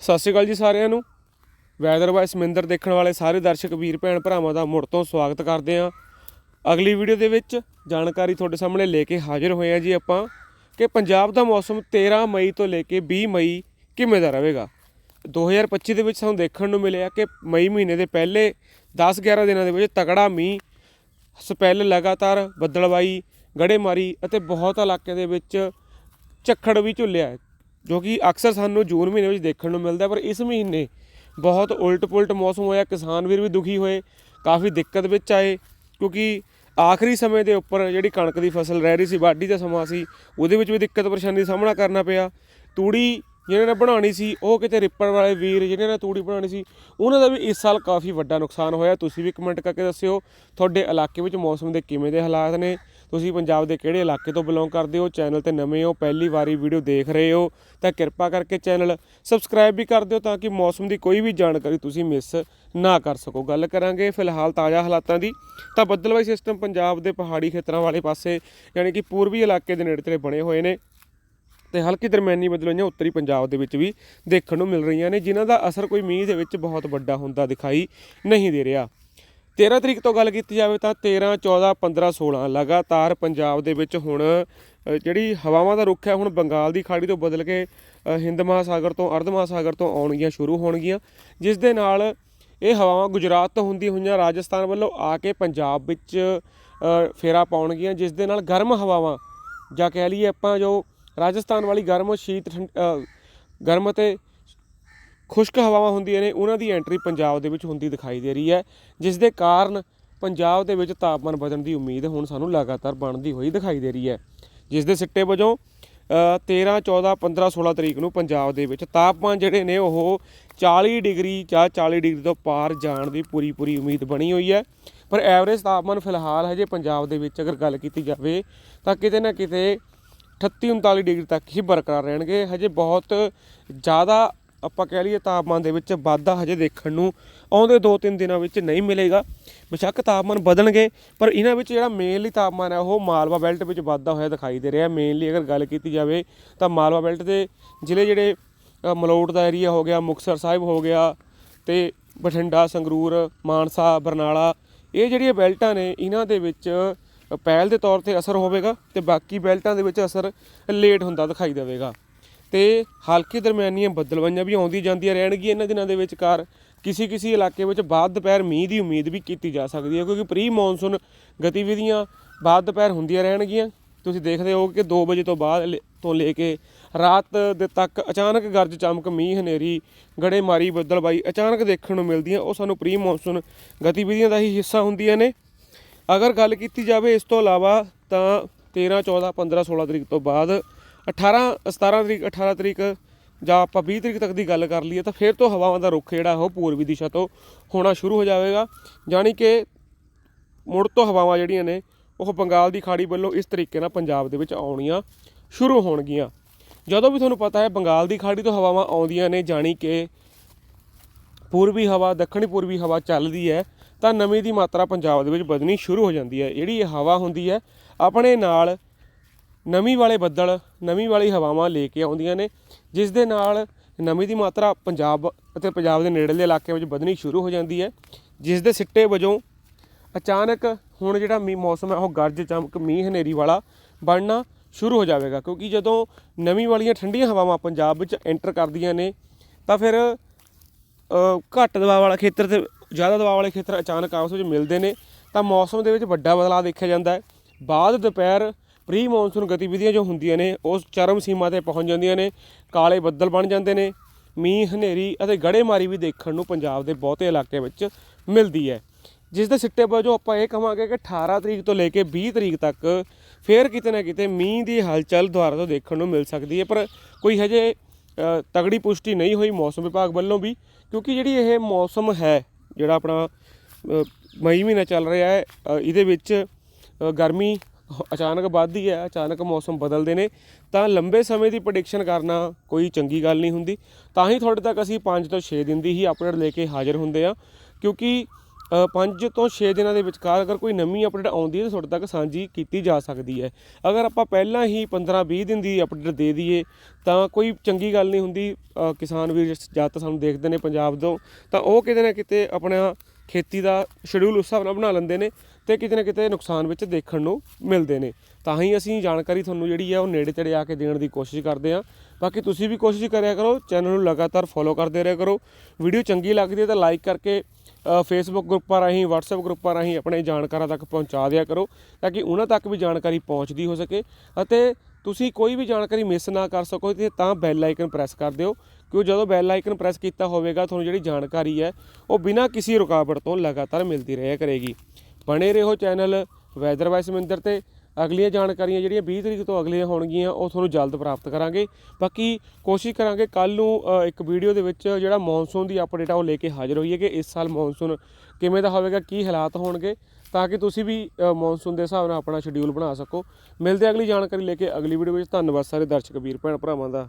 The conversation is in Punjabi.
ਸਤਿ ਸ਼੍ਰੀ ਅਕਾਲ ਜੀ ਸਾਰਿਆਂ ਨੂੰ। ਵੈਦਰ ਬਾਈ ਸਮਿੰਦਰ ਦੇਖਣ ਵਾਲੇ ਸਾਰੇ ਦਰਸ਼ਕ, ਵੀਰ, ਭੈਣ, ਭਰਾਵਾਂ ਦਾ ਮੁੜ ਤੋਂ ਸਵਾਗਤ ਕਰਦੇ ਹਾਂ। ਅਗਲੀ ਵੀਡੀਓ ਦੇ ਵਿੱਚ ਜਾਣਕਾਰੀ ਤੁਹਾਡੇ ਸਾਹਮਣੇ ਲੈ ਕੇ ਹਾਜ਼ਰ ਹੋਏ ਹਾਂ ਜੀ ਆਪਾਂ ਕਿ ਪੰਜਾਬ ਦਾ ਮੌਸਮ 13 ਮਈ ਤੋਂ ਲੈ ਕੇ 20 ਮਈ ਕਿਵੇਂ ਦਾ ਰਹੇਗਾ। 2025 ਦੇ ਵਿੱਚ ਸਾਨੂੰ ਦੇਖਣ ਨੂੰ ਮਿਲਿਆ ਕਿ ਮਈ ਮਹੀਨੇ ਦੇ ਪਹਿਲੇ 10-11 ਦਿਨਾਂ ਦੇ ਵਿੱਚ ਤਕੜਾ ਮੀਂਹ, ਸਪੈਲ ਲਗਾਤਾਰ ਬੱਦਲਵਾਈ, ਗੜੇਮਾਰੀ ਅਤੇ ਬਹੁਤ ਇਲਾਕਿਆਂ ਦੇ ਵਿੱਚ ਝੱਖੜ ਵੀ ਝੁੱਲਿਆ ਜੋ ਕਿ ਅਕਸਰ ਸਾਨੂੰ ਜੂਨ ਮਹੀਨੇ ਵਿੱਚ ਦੇਖਣ ਨੂੰ ਮਿਲਦਾ ਪਰ ਇਸ ਮਹੀਨੇ ਬਹੁਤ ਉਲਟ-ਪੁਲਟ ਮੌਸਮ ਹੋਇਆ, ਕਿਸਾਨ ਵੀਰ ਵੀ ਦੁਖੀ ਹੋਏ, ਕਾਫੀ ਦਿੱਕਤ ਵਿੱਚ ਆਏ, ਕਿਉਂਕਿ ਆਖਰੀ ਸਮੇਂ ਦੇ ਉੱਪਰ ਜਿਹੜੀ ਕਣਕ ਦੀ ਫਸਲ ਰਹਿ ਰਹੀ ਸੀ, ਵਾਢੀ ਦਾ ਸਮਾਂ ਸੀ, ਉਹਦੇ ਵਿੱਚ ਵੀ ਦਿੱਕਤ ਪਰੇਸ਼ਾਨੀ ਦਾ ਸਾਹਮਣਾ ਕਰਨਾ ਪਿਆ। ਤੂੜੀ ਜਿਹਨਾਂ ਨੇ ਬਣਾਉਣੀ ਸੀ, ਉਹ ਕਿਤੇ ਰਿੱਪਣ ਵਾਲੇ ਵੀਰ ਜਿਹਨਾਂ ਨੇ ਤੂੜੀ ਬਣਾਉਣੀ ਸੀ, ਉਹਨਾਂ ਦਾ ਵੀ ਇਸ ਸਾਲ ਕਾਫੀ ਵੱਡਾ ਨੁਕਸਾਨ ਹੋਇਆ। ਤੁਸੀਂ ਵੀ ਕਮੈਂਟ ਕਰਕੇ ਦੱਸਿਓ, ਤੁਹਾਡੇ ਇਲਾਕੇ ਵਿੱਚ ਮੌਸਮ ਦੇ ਕਿਵੇਂ ਦੇ ਹਾਲਾਤ ਨੇ? ਤੁਸੀਂ ਪੰਜਾਬ ਦੇ ਕਿਹੜੇ ਇਲਾਕੇ ਤੋਂ ਬਿਲੋਂਗ ਕਰਦੇ ਹੋ? ਚੈਨਲ ਤੇ ਨਵੇਂ ਹੋ, ਪਹਿਲੀ ਵਾਰੀ ਵੀਡੀਓ ਦੇਖ ਰਹੇ ਹੋ, ਤਾਂ ਕਿਰਪਾ ਕਰਕੇ ਚੈਨਲ ਸਬਸਕ੍ਰਾਈਬ ਵੀ ਕਰ ਦਿਓ ਤਾਂ ਕਿ ਮੌਸਮ ਦੀ ਕੋਈ ਵੀ ਜਾਣਕਾਰੀ ਤੁਸੀਂ ਮਿਸ ਨਾ ਕਰ ਸਕੋ। ਗੱਲ ਕਰਾਂਗੇ ਫਿਲਹਾਲ ਤਾਜ਼ਾ ਹਾਲਾਤਾਂ ਦੀ। ਤਾਂ ਬੱਦਲਵਾਈ ਸਿਸਟਮ ਪੰਜਾਬ ਦੇ ਪਹਾੜੀ ਖੇਤਰਾਂ ਵਾਲੇ ਪਾਸੇ, ਯਾਨੀ ਕਿ ਪੂਰਬੀ ਇਲਾਕੇ ਦੇ ਨੇੜੇ ਤੇੜੇ ਬਣੇ ਹੋਏ ਨੇ ਤੇ ਹਲਕੀ ਦਰਮਿਆਨੀ ਬਦਲਾਈਆਂ ਉੱਤਰੀ ਪੰਜਾਬ ਦੇ ਵਿੱਚ ਵੀ ਦੇਖਣ ਨੂੰ ਮਿਲ ਰਹੀਆਂ ਨੇ, ਜਿਨ੍ਹਾਂ ਦਾ ਅਸਰ ਕੋਈ ਮੀਂਹ ਦੇ ਵਿੱਚ ਬਹੁਤ ਵੱਡਾ ਹੁੰਦਾ ਦਿਖਾਈ ਨਹੀਂ ਦੇ ਰਿਹਾ। 13 ਤਰੀਕ ਤੋਂ ਗੱਲ ਕੀਤੀ ਜਾਵੇ ਤਾਂ 13 14 15 16 ਲਗਾਤਾਰ ਪੰਜਾਬ ਦੇ ਵਿੱਚ ਹੁਣ ਜਿਹੜੀ ਹਵਾਵਾਂ ਦਾ ਰੁੱਖ ਹੈ, ਹੁਣ ਬੰਗਾਲ ਦੀ ਖਾੜੀ ਤੋਂ ਬਦਲ ਕੇ ਹਿੰਦ ਮਹਾਸਾਗਰ ਤੋਂ ਅਰਧ ਮਹਾਸਾਗਰ ਤੋਂ ਆਉਣਗੀਆਂ, ਸ਼ੁਰੂ ਹੋਣਗੀਆਂ। ਜਿਸ ਦੇ ਨਾਲ ਇਹ ਹਵਾਵਾਂ ਗੁਜਰਾਤ ਤੋਂ ਹੁੰਦੀ ਹੋਈਆਂ, ਰਾਜਸਥਾਨ ਵੱਲੋਂ ਆ ਕੇ ਪੰਜਾਬ ਵਿੱਚ ਫੇਰਾ ਪਾਉਣਗੀਆਂ, ਜਿਸ ਦੇ ਨਾਲ ਗਰਮ ਹਵਾਵਾਂ, ਜਾਂ ਕਹਿ ਲਈਏ ਆਪਾਂ ਜੋ ਰਾਜਸਥਾਨ ਵਾਲੀ ਗਰਮ ਸ਼ੀਤ ਠੰਡ- ਗਰਮ ਅਤੇ ਖੁਸ਼ਕ ਹਵਾਵਾਂ ਹੁੰਦੀਆਂ ਨੇ ਉਹਨਾਂ ਦੀ ਐਂਟਰੀ ਪੰਜਾਬ ਦੇ ਵਿੱਚ ਹੁੰਦੀ ਦਿਖਾਈ ਦੇ ਰਹੀ ਹੈ ਜਿਸ ਦੇ ਕਾਰਨ ਪੰਜਾਬ ਦੇ ਵਿੱਚ ਤਾਪਮਾਨ ਵਧਣ ਦੀ ਉਮੀਦ ਹੁਣ ਸਾਨੂੰ ਲਗਾਤਾਰ ਬਣਦੀ ਹੋਈ ਦਿਖਾਈ ਦੇ ਰਹੀ ਹੈ। ਜਿਸ ਦੇ ਸਿੱਟੇ ਵਜੋਂ ਅ, 13 14 15 16 ਤਰੀਕ ਨੂੰ ਪੰਜਾਬ ਦੇ ਵਿੱਚ ਤਾਪਮਾਨ ਜਿਹੜੇ ਨੇ ਉਹ 40 ਡਿਗਰੀ ਜਾਂ 40 ਡਿਗਰੀ ਤੋਂ ਪਾਰ ਜਾਣ ਦੀ ਪੂਰੀ ਪੂਰੀ ਉਮੀਦ ਬਣੀ ਹੋਈ ਹੈ। ਪਰ ਐਵਰੇਜ ਤਾਪਮਾਨ ਫਿਲਹਾਲ ਹਜੇ ਪੰਜਾਬ ਦੇ ਵਿੱਚ ਅਗਰ ਗੱਲ ਕੀਤੀ ਜਾਵੇ ਤਾਂ ਕਿਤੇ ਨਾ ਕਿਤੇ 38 39 ਡਿਗਰੀ ਤੱਕ ਹੀ ਬਰਕਰਾਰ ਰਹਿਣਗੇ। ਹਜੇ ਬਹੁਤ ਜ਼ਿਆਦਾ ਆਪਾਂ ਕਹਿ ਲਈਏ ਤਾਪਮਾਨ ਦੇ ਵਿੱਚ ਵਾਧਾ ਹਜੇ ਦੇਖਣ ਨੂੰ ਆਉਂਦੇ 2-3 ਦਿਨਾਂ ਵਿੱਚ ਨਹੀਂ ਮਿਲੇਗਾ। ਬੇਸ਼ੱਕ ਤਾਪਮਾਨ ਵਧਣਗੇ, ਪਰ ਇਹਨਾਂ ਵਿੱਚ ਜਿਹੜਾ ਮੇਨਲੀ ਤਾਪਮਾਨ ਹੈ ਉਹ ਮਾਲਵਾ ਬੈਲਟ ਵਿੱਚ ਵਾਧਾ ਹੋਇਆ ਦਿਖਾਈ ਦੇ ਰਿਹਾ। ਮੇਨਲੀ ਅਗਰ ਗੱਲ ਕੀਤੀ ਜਾਵੇ ਤਾਂ ਮਾਲਵਾ ਬੈਲਟ ਦੇ ਜ਼ਿਲ੍ਹੇ ਜਿਹੜੇ ਮਲੋਟ ਦਾ ਏਰੀਆ ਹੋ ਗਿਆ, ਮੁਕਤਸਰ ਸਾਹਿਬ ਹੋ ਗਿਆ ਤੇ ਬਠਿੰਡਾ, ਸੰਗਰੂਰ, ਮਾਨਸਾ, ਬਰਨਾਲਾ, ਇਹ ਜਿਹੜੀਆਂ ਬੈਲਟਾਂ ਨੇ, ਇਹਨਾਂ ਦੇ ਵਿੱਚ ਪਹਿਲ ਦੇ ਤੌਰ ਤੇ ਅਸਰ ਹੋਵੇਗਾ ਤੇ ਬਾਕੀ ਬੈਲਟਾਂ ਦੇ ਵਿੱਚ ਅਸਰ ਲੇਟ ਹੁੰਦਾ ਦਿਖਾਈ ਦੇਵੇਗਾ। ਤੇ ਹਲਕੀ ਦਰਮਿਆਨੀਆਂ ਬੱਦਲਵਾਈਆਂ ਵੀ ਆਉਂਦੀ ਜਾਂਦੀਆਂ ਰਹਿਣਗੀਆਂ ਇਹਨਾਂ ਦਿਨਾਂ ਦੇ ਵਿਚਕਾਰ। ਕਿਸੇ ਕਿਸੇ ਇਲਾਕੇ ਵਿੱਚ ਬਾਅਦ ਦੁਪਹਿਰ ਮੀਂਹ ਦੀ ਉਮੀਦ ਵੀ ਕੀਤੀ ਜਾ ਸਕਦੀ ਹੈ, ਕਿਉਂਕਿ ਪ੍ਰੀ ਮੌਨਸੂਨ ਗਤੀਵਿਧੀਆਂ ਬਾਅਦ ਦੁਪਹਿਰ ਹੁੰਦੀਆਂ ਰਹਿਣਗੀਆਂ। ਤੁਸੀਂ ਦੇਖਦੇ ਹੋ ਕਿ 2 ਵਜੇ ਤੋਂ ਬਾਅਦ ਲੇ- ਤੋਂ ਲੈ ਕੇ ਰਾਤ ਦੇ ਤੱਕ ਅਚਾਨਕ ਗਰਜ ਚਮਕ, ਮੀਂਹ, ਹਨੇਰੀ, ਗੜੇਮਾਰੀ ਬੱਦਲਬਾਈ ਅਚਾਨਕ ਦੇਖਣ ਨੂੰ ਮਿਲਦੀਆਂ। ਉਹ ਸਾਨੂੰ ਪ੍ਰੀ ਮੌਨਸੂਨ ਗਤੀਵਿਧੀਆਂ ਦਾ ਹੀ ਹਿੱਸਾ ਹੁੰਦੀਆਂ ਨੇ। ਅਗਰ ਗੱਲ ਕੀਤੀ ਜਾਵੇ ਇਸ ਤੋਂ ਇਲਾਵਾ ਤਾਂ 13 14 15 16 ਤਰੀਕ ਤੋਂ ਬਾਅਦ 18 17 ਤਰੀਕ 18 ਤਰੀਕ ਜਾਂ ਆਪਾਂ 20 ਤਰੀਕ ਤੱਕ ਦੀ ਗੱਲ ਕਰ ਲਈਏ ਤਾਂ ਫਿਰ ਤੋਂ ਹਵਾਵਾਂ ਦਾ ਰੁੱਖ ਜਿਹੜਾ ਉਹ ਪੂਰਬੀ ਦਿਸ਼ਾ ਤੋਂ ਹੋਣਾ ਸ਼ੁਰੂ ਹੋ ਜਾਵੇਗਾ। ਜਾਣੀ ਕਿ ਮੁੜ ਤੋਂ ਹਵਾਵਾਂ ਜਿਹੜੀਆਂ ਨੇ ਉਹ ਬੰਗਾਲ ਦੀ ਖਾੜੀ ਵੱਲੋਂ ਇਸ ਤਰੀਕੇ ਨਾਲ ਪੰਜਾਬ ਦੇ ਵਿੱਚ ਆਉਣੀਆਂ ਸ਼ੁਰੂ ਹੋਣਗੀਆਂ। ਜਦੋਂ ਵੀ ਤੁਹਾਨੂੰ ਪਤਾ ਹੈ ਬੰਗਾਲ ਦੀ ਖਾੜੀ ਤੋਂ ਹਵਾਵਾਂ ਆਉਂਦੀਆਂ ਨੇ ਜਾਣੀ ਕਿ ਪੂਰਬੀ ਹਵਾ, ਦੱਖਣੀ ਪੂਰਬੀ ਹਵਾ ਚੱਲਦੀ ਹੈ, ਤਾਂ ਨਮੀ ਦੀ ਮਾਤਰਾ ਪੰਜਾਬ ਦੇ ਵਿੱਚ ਵਧਣੀ ਸ਼ੁਰੂ ਹੋ ਜਾਂਦੀ ਹੈ। ਜਿਹੜੀ ਇਹ ਹਵਾ ਹੁੰਦੀ ਹੈ, ਆਪਣੇ ਨਾਲ ਨਮੀ ਵਾਲੇ ਬੱਦਲ ਨਮੀ ਵਾਲੀ ਹਵਾਵਾਂ ਲੈ ਕੇ ਆਉਂਦੀਆਂ ਨੇ, ਜਿਸ ਦੇ ਨਾਲ ਨਮੀ ਦੀ ਮਾਤਰਾ ਪੰਜਾਬ ਅਤੇ ਪੰਜਾਬ ਦੇ ਨੇੜਲੇ ਇਲਾਕਿਆਂ ਵਿੱਚ ਵਧਣੀ ਸ਼ੁਰੂ ਹੋ ਜਾਂਦੀ ਹੈ, ਜਿਸ ਦੇ ਸਿੱਟੇ ਵਜੋਂ ਅਚਾਨਕ ਹੁਣ ਜਿਹੜਾ ਮੀ, ਮੌਸਮ ਹੈ, ਉਹ ਗਰਜ ਚਮਕ, ਮੀਂਹ ਹਨੇਰੀ ਵਾਲਾ ਬਣਨਾ ਸ਼ੁਰੂ ਹੋ ਜਾਵੇਗਾ, ਕਿਉਂਕਿ ਜਦੋਂ ਨਮੀ ਵਾਲੀਆਂ ਠੰਡੀਆਂ ਹਵਾਵਾਂ ਪੰਜਾਬ ਵਿੱਚ ਐਂਟਰ ਕਰਦੀਆਂ ਨੇ, ਤਾਂ ਫਿਰ ਘੱਟ ਦਬਾਅ ਵਾਲਾ ਖੇਤਰ ਤੇ, ਜ਼ਿਆਦਾ ਦਬਾਅ ਵਾਲੇ ਖੇਤਰ ਅਚਾਨਕ ਆਪਸ ਵਿੱਚ ਮਿਲਦੇ ਨੇ, ਤਾਂ ਮੌਸਮ ਦੇ ਵਿੱਚ ਵੱਡਾ ਬਦਲਾਅ ਦੇਖਿਆ ਜਾਂਦਾ ਹੈ। ਬਾਅਦ ਦੁਪਹਿਰ ਪ੍ਰੀ ਮੌਨਸੂਨ ਗਤੀਵਿਧੀਆਂ ਜੋ ਹੁੰਦੀਆਂ ਨੇ ਉਸ ਚਰਮ ਸੀਮਾ ਤੇ ਪਹੁੰਚ ਜਾਂਦੀਆਂ ਨੇ ਕਾਲੇ ਬੱਦਲ ਬਣ ਜਾਂਦੇ ਨੇ ਮੀਂਹ ਹਨੇਰੀ ਅਤੇ ਗੜੇਮਾਰੀ ਵੀ ਦੇਖਣ ਨੂੰ ਪੰਜਾਬ ਦੇ ਬਹੁਤੇ ਇਲਾਕੇ ਵਿੱਚ ਮਿਲਦੀ ਹੈ। ਜਿਸ ਦੇ ਸਿੱਟੇ ਵਜੋਂ ਆਪਾਂ ਇਹ ਕਹਾਂਗੇ ਕਿ 18 ਤਰੀਕ ਤੋਂ ਲੈ ਕੇ 20 ਤਰੀਕ ਤੱਕ ਫੇਰ ਕਿਤੇ ਨਾ ਕਿਤੇ ਮੀਂਹ ਦੀ ਹਲਚਲ ਦੁਆਰਾ ਤੋਂ ਦੇਖਣ ਨੂੰ ਮਿਲ ਸਕਦੀ ਹੈ ਪਰ ਕੋਈ ਹਜੇ ਅ, ਤਗੜੀ ਪੁਸ਼ਟੀ ਨਹੀਂ ਹੋਈ ਮੌਸਮ ਵਿਭਾਗ ਵੱਲੋਂ ਵੀ ਕਿਉਂਕਿ ਜਿਹੜੀ ਇਹ ਮੌਸਮ ਹੈ ਜਿਹੜਾ ਆਪਣਾ ਮਈ ਮਹੀਨਾ ਚੱਲ ਰਿਹਾ ਹੈ ਇਹਦੇ ਵਿੱਚ ਗਰਮੀ ਅਚਾਨਕ ਵੱਧਦੀ ਹੈ ਅਚਾਨਕ ਮੌਸਮ ਬਦਲਦੇ ਨੇ, ਤਾਂ ਲੰਬੇ ਸਮੇਂ ਦੀ ਪ੍ਰੈਡਿਕਸ਼ਨ ਕਰਨਾ ਕੋਈ ਚੰਗੀ ਗੱਲ ਨਹੀਂ ਹੁੰਦੀ। ਤਾਂ ਹੀ ਤੁਹਾਡੇ ਤੱਕ ਅਸੀਂ 5 ਤੋਂ 6 ਦਿਨ ਦੀ ਹੀ ਅਪਡੇਟ ਲੈ ਕੇ ਹਾਜ਼ਰ ਹੁੰਦੇ ਆ ਕਿਉਂਕਿ 5 ਤੋਂ 6 ਦਿਨਾਂ ਦੇ ਵਿਚਕਾਰ ਅਗਰ ਕੋਈ ਨਵੀਂ ਅਪਡੇਟ ਆਉਂਦੀ ਹੈ, ਤਾਂ ਤੁਹਾਡੇ ਤੱਕ ਸਾਂਝੀ ਕੀਤੀ ਜਾ ਸਕਦੀ ਹੈ। ਅਗਰ ਆਪਾਂ ਪਹਿਲਾਂ ਹੀ 15-20 ਦਿਨ ਦੀ ਅਪਡੇਟ ਦੇ ਦਈਏ, ਤਾਂ ਕੋਈ ਚੰਗੀ ਗੱਲ ਨਹੀਂ ਹੁੰਦੀ। ਕਿਸਾਨ ਵੀਰ ਜ਼ਿਆਦਾਤਰ ਸਾਨੂੰ ਦੇਖਦੇ ਨੇ ਪੰਜਾਬ ਤੋਂ, ਤਾਂ ਉਹ ਕਿਤੇ ਨਾ ਕਿਤੇ ਆਪਣਾ ਖੇਤੀ ਦਾ ਸ਼ਡਿਊਲ ਉਸ ਹਿਸਾਬ ਨਾਲ ਬਣਾ ਲੈਂਦੇ ਨੇ ਤੇ ਕਿਤੇ ਨਾ ਕਿਤੇ ਨੁਕਸਾਨ ਵਿੱਚ ਦੇਖਣ ਨੂੰ ਮਿਲਦੇ ਨੇ। ਤਾਂ ਹੀ ਅਸੀਂ ਜਾਣਕਾਰੀ ਤੁਹਾਨੂੰ ਜਿਹੜੀ ਆ ਉਹ ਨੇੜੇ ਤੇੜੇ ਆ ਕੇ ਦੇਣ ਦੀ ਕੋਸ਼ਿਸ਼ ਕਰਦੇ ਹਾਂ। ਬਾਕੀ ਤੁਸੀਂ ਵੀ ਕੋਸ਼ਿਸ਼ ਕਰਿਆ ਕਰੋ ਚੈਨਲ ਨੂੰ ਲਗਾਤਾਰ ਫੋਲੋ ਕਰਦੇ ਰਿਹਾ ਕਰੋ। ਵੀਡੀਓ ਚੰਗੀ ਲੱਗਦੀ ਹੈ ਤਾਂ ਲਾਈਕ ਕਰਕੇ ਫੇਸਬੁੱਕ ਗਰੁੱਪਾਂ ਰਾਹੀਂ, WhatsApp ਗਰੁੱਪਾਂ ਰਾਹੀਂ ਆਪਣੇ ਜਾਣਕਾਰਾਂ ਤੱਕ ਪਹੁੰਚਾ ਦਿਆ ਕਰੋ, ਤਾਂ ਕਿ ਉਹਨਾਂ ਤੱਕ ਵੀ ਜਾਣਕਾਰੀ ਪਹੁੰਚਦੀ ਹੋ ਸਕੇ ਅਤੇ ਤੁਸੀਂ ਕੋਈ ਵੀ ਜਾਣਕਾਰੀ ਮਿਸ ਨਾ ਕਰ ਸਕੋ, ਤੇ ਤਾਂ ਬੈਲ ਆਈਕਨ ਪ੍ਰੈਸ ਕਰ ਦਿਓ, ਕਿਉਂ ਜਦੋਂ ਬੈਲ ਆਈਕਨ ਪ੍ਰੈਸ ਕੀਤਾ ਹੋਵੇਗਾ, ਤੁਹਾਨੂੰ ਜਿਹੜੀ ਜਾਣਕਾਰੀ ਹੈ, ਉਹ ਬਿਨਾਂ ਕਿਸੇ ਰੁਕਾਵਟ ਤੋਂ ਲਗਾਤਾਰ ਮਿਲਦੀ ਰਿਹਾ ਕਰੇਗੀ। ਬਣੇ ਰਹੋ ਚੈਨਲ ਵੈਦਰ ਵਾਈਸ ਮਿੰਦਰ ਤੇ ਅਗਲੀਆਂ ਜਾਣਕਾਰੀਆਂ ਜਿਹੜੀਆਂ 20 ਤਰੀਕ ਤੋਂ ਅਗਲੀਆਂ ਹੋਣਗੀਆਂ, ਉਹ ਤੁਹਾਨੂੰ ਜਲਦ ਪ੍ਰਾਪਤ ਕਰਾਂਗੇ। ਬਾਕੀ ਕੋਸ਼ਿਸ਼ ਕਰਾਂਗੇ ਕੱਲ ਨੂੰ ਇੱਕ ਵੀਡੀਓ ਦੇ ਵਿੱਚ ਜਿਹੜਾ ਮੌਨਸੂਨ ਦੀ ਅਪਡੇਟ ਆ, ਉਹ ਲੈ ਕੇ ਹਾਜ਼ਰ ਹੋਈਏ ਕਿ ਇਸ ਸਾਲ ਮੌਨਸੂਨ ਕਿਵੇਂ ਦਾ ਹੋਵੇਗਾ, ਕੀ ਹਾਲਾਤ ਹੋਣਗੇ, ਤਾਂ ਕਿ ਤੁਸੀਂ ਵੀ ਮੌਨਸੂਨ ਦੇ ਹਿਸਾਬ ਨਾਲ ਆਪਣਾ ਸ਼ਡਿਊਲ ਬਣਾ ਸਕੋ। ਮਿਲਦੇ ਅਗਲੀ ਜਾਣਕਾਰੀ ਲੈ ਕੇ ਅਗਲੀ ਵੀਡੀਓ ਵਿੱਚ। ਧੰਨਵਾਦ ਸਾਰੇ ਦਰਸ਼ਕ, ਵੀਰ, ਭੈਣ, ਭਰਾਵਾਂ ਦਾ।